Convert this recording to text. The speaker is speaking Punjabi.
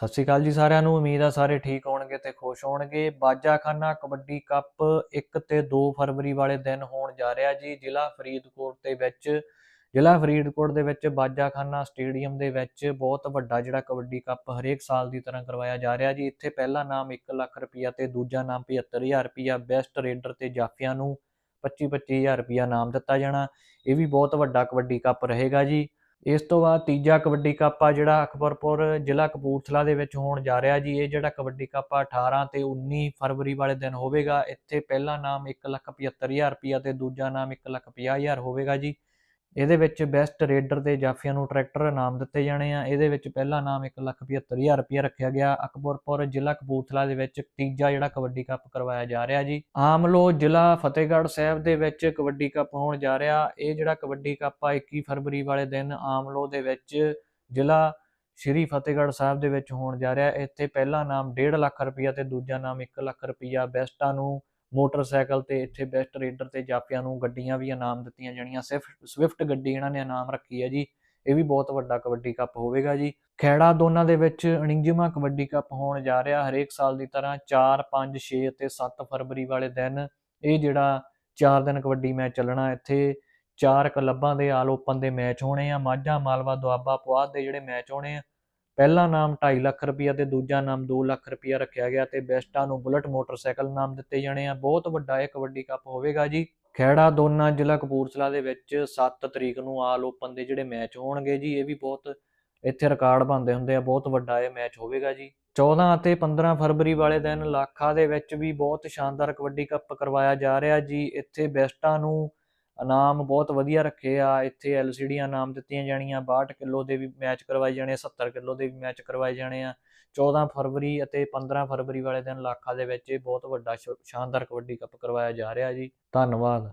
ਸਤਿ ਸ਼੍ਰੀ ਅਕਾਲ ਜੀ ਸਾਰਿਆਂ ਨੂੰ, ਉਮੀਦ ਆ ਸਾਰੇ ਠੀਕ ਹੋਣਗੇ ਤੇ ਖੁਸ਼ ਹੋਣਗੇ। ਬਾਜਾਖਾਨਾ ਕਬੱਡੀ ਕੱਪ 1 ਤੇ 2 ਫਰਵਰੀ ਵਾਲੇ ਦਿਨ ਹੋਣ ਜਾ ਰਿਹਾ ਜੀ, ਜ਼ਿਲ੍ਹਾ ਫਰੀਦਕੋਟ ਦੇ ਵਿੱਚ। ਜ਼ਿਲ੍ਹਾ ਫਰੀਦਕੋਟ ਦੇ ਵਿੱਚ ਬਾਜਾਖਾਨਾ ਸਟੇਡੀਅਮ ਦੇ ਵਿੱਚ ਬਹੁਤ ਵੱਡਾ ਜਿਹੜਾ ਕਬੱਡੀ ਕੱਪ ਹਰੇਕ ਸਾਲ ਦੀ ਤਰ੍ਹਾਂ ਕਰਵਾਇਆ ਜਾ ਰਿਹਾ ਜੀ। ਇੱਥੇ ਪਹਿਲਾ ਨਾਮ 1 ਲੱਖ ਰੁਪਇਆ ਤੇ ਦੂਜਾ ਨਾਮ 75000 ਰੁਪਇਆ ਬੈਸਟ ਰੇਡਰ ਤੇ ਜਾਫੀਆਂ ਨੂੰ 25-25000 ਰੁਪਇਆ ਨਾਮ ਦਿੱਤਾ ਜਾਣਾ। ਇਹ ਵੀ ਬਹੁਤ ਵੱਡਾ ਕਬੱਡੀ ਕੱਪ ਰਹੇਗਾ ਜੀ। ਇਸ ਤੋਂ ਬਾਅਦ ਤੀਜਾ ਕਬੱਡੀ ਕੱਪ ਆ ਜਿਹੜਾ ਅਕਬਰਪੁਰ ਜ਼ਿਲ੍ਹਾ ਕਪੂਰਥਲਾ ਦੇ ਵਿੱਚ ਹੋਣ ਜਾ ਰਿਹਾ ਜੀ। ਇਹ ਜਿਹੜਾ ਕਬੱਡੀ ਕੱਪ ਆ 18 ਤੇ 19 ਫਰਵਰੀ ਵਾਲੇ ਦਿਨ ਹੋਵੇਗਾ। ਇੱਥੇ ਪਹਿਲਾ ਨਾਮ 175000 ਰੁਪਇਆ ਤੇ ਦੂਜਾ ਨਾਮ 150000 ਹੋਵੇਗਾ ਜੀ। ਇਹਦੇ ਵਿੱਚ ਬੈਸਟ ਰੇਡਰ ਦੇ ਜਾਫੀਆਂ ਨੂੰ ਟਰੈਕਟਰ ਇਨਾਮ ਦਿੱਤੇ ਜਾਣੇ ਆ। ਇਹਦੇ ਵਿੱਚ ਪਹਿਲਾ ਨਾਮ 175000 ਰੁਪਇਆ ਰੱਖਿਆ ਗਿਆ। ਅਕਬਰਪੁਰ ਜ਼ਿਲ੍ਹਾ ਕਪੂਰਥਲਾ ਦੇ ਵਿੱਚ ਤੀਜਾ ਜਿਹੜਾ ਕਬੱਡੀ ਕੱਪ ਕਰਵਾਇਆ ਜਾ ਰਿਹਾ ਜੀ। ਆਮਲੋ ਜ਼ਿਲ੍ਹਾ ਫਤਿਹਗੜ੍ਹ ਸਾਹਿਬ ਦੇ ਵਿੱਚ ਕਬੱਡੀ ਕੱਪ ਹੋਣ ਜਾ ਰਿਹਾ। ਇਹ ਜਿਹੜਾ ਕਬੱਡੀ ਕੱਪ ਆ 21 ਫਰਵਰੀ ਵਾਲੇ ਦਿਨ ਆਮਲੋ ਦੇ ਵਿੱਚ ਜ਼ਿਲ੍ਹਾ ਸ਼੍ਰੀ ਫਤਿਹਗੜ੍ਹ ਸਾਹਿਬ ਦੇ ਵਿੱਚ ਹੋਣ ਜਾ ਰਿਹਾ। ਇੱਥੇ ਪਹਿਲਾ ਨਾਮ 1.5 ਲੱਖ ਰੁਪਇਆ ਤੇ ਦੂਜਾ ਨਾਮ 1 ਲੱਖ ਰੁਪਇਆ ਬੈਸਟਾਂ ਨੂੰ ਮੋਟਰਸਾਈਕਲ ਤੇ ਇੱਥੇ ਬੈਸਟ ਰੇਡਰ ਤੇ ਜਾਫੀਆਂ ਨੂੰ ਗੱਡੀਆਂ ਵੀ ਇਨਾਮ ਦਿੱਤੀਆਂ ਜਾਣੀਆਂ। ਸਿਫਟ ਸਵਿਫਟ ਗੱਡੀ ਇਹਨਾਂ ਨੇ ਇਨਾਮ ਰੱਖੀ ਹੈ ਜੀ। ਇਹ ਵੀ ਬਹੁਤ ਵੱਡਾ ਕਬੱਡੀ ਕੱਪ ਹੋਵੇਗਾ ਜੀ। ਖੈੜਾ ਦੋਨਾਂ ਦੇ ਵਿੱਚ ਅਣਿੰਜਮਾ ਕਬੱਡੀ ਕੱਪ ਹੋਣ ਜਾ ਰਿਹਾ ਹਰੇਕ ਸਾਲ ਦੀ ਤਰ੍ਹਾਂ 4 5 6 ਅਤੇ 7 ਫਰਵਰੀ ਵਾਲੇ ਦਿਨ। ਇਹ ਜਿਹੜਾ 4 ਦਿਨ ਕਬੱਡੀ ਮੈਚ ਚੱਲਣਾ ਇੱਥੇ, ਚਾਰ ਕਲੱਬਾਂ ਦੇ ਆਲ ਓਪਨ ਦੇ ਮੈਚ ਹੋਣੇ ਆ। ਮਾਝਾ, ਮਾਲਵਾ, ਦੁਆਬਾ, ਪੁਆਧ ਦੇ ਜਿਹੜੇ ਮੈਚ ਹੋਣੇ ਆ ਪਹਿਲਾ ਨਾਮ 2.5 ਲੱਖ ਰੁਪਇਆ ਤੇ ਦੂਜਾ ਨਾਮ 2 ਲੱਖ ਰੁਪਇਆ ਰੱਖਿਆ ਗਿਆ ਤੇ ਬੈਸਟਾਂ ਨੂੰ ਬੁਲਟ ਮੋਟਰਸਾਈਕਲ ਨਾਮ ਦਿੱਤੇ ਜਾਣੇ ਆ। ਬਹੁਤ ਵੱਡਾ ਇਹ ਕਬੱਡੀ ਕੱਪ ਹੋਵੇਗਾ ਜੀ। ਖੈੜਾ ਦੋਨਾ ਜ਼ਿਲ੍ਹਾ ਕਪੂਰਥਲਾ ਦੇ ਵਿੱਚ 7 ਤਰੀਕ ਨੂੰ ਆਲ ਓਪਨ ਦੇ ਜਿਹੜੇ ਮੈਚ ਹੋਣਗੇ ਜੀ, ਇਹ ਵੀ ਬਹੁਤ ਇੱਥੇ ਰਿਕਾਰਡ ਬਣਦੇ ਹੁੰਦੇ ਆ, ਬਹੁਤ ਵੱਡਾ ਇਹ ਮੈਚ ਹੋਵੇਗਾ ਜੀ। 14 ਅਤੇ 15 ਫਰਵਰੀ ਵਾਲੇ ਦਿਨ ਲਾਖਾ ਦੇ ਵਿੱਚ ਵੀ ਬਹੁਤ ਸ਼ਾਨਦਾਰ ਕਬੱਡੀ ਕੱਪ ਕਰਵਾਇਆ ਜਾ ਰਿਹਾ ਜੀ। ਇੱਥੇ ਬੈਸਟਾਂ ਨੂੰ ਇਨਾਮ ਬਹੁਤ ਵਧੀਆ ਰੱਖੇ ਆ। ਇੱਥੇ ਐਲਸੀਡੀਆਂ ਇਨਾਮ ਦਿੱਤੀਆਂ ਜਾਣੀਆਂ 62 ਕਿਲੋ ਦੇ ਵੀ ਮੈਚ ਕਰਵਾਏ ਜਾਣੇ 70 ਕਿਲੋ ਦੇ ਵੀ ਮੈਚ ਕਰਵਾਏ ਜਾਣੇ ਆ। 14 ਫਰਵਰੀ ਅਤੇ 15 ਫਰਵਰੀ ਵਾਲੇ ਦਿਨ ਲਾਖਾ ਦੇ ਵਿੱਚ ਇਹ ਬਹੁਤ ਵੱਡਾ ਸ਼- ਸ਼ਾਨਦਾਰ ਕਬੱਡੀ ਕੱਪ ਕਰਵਾਇਆ ਜਾ ਰਿਹਾ ਜੀ। ਧੰਨਵਾਦ।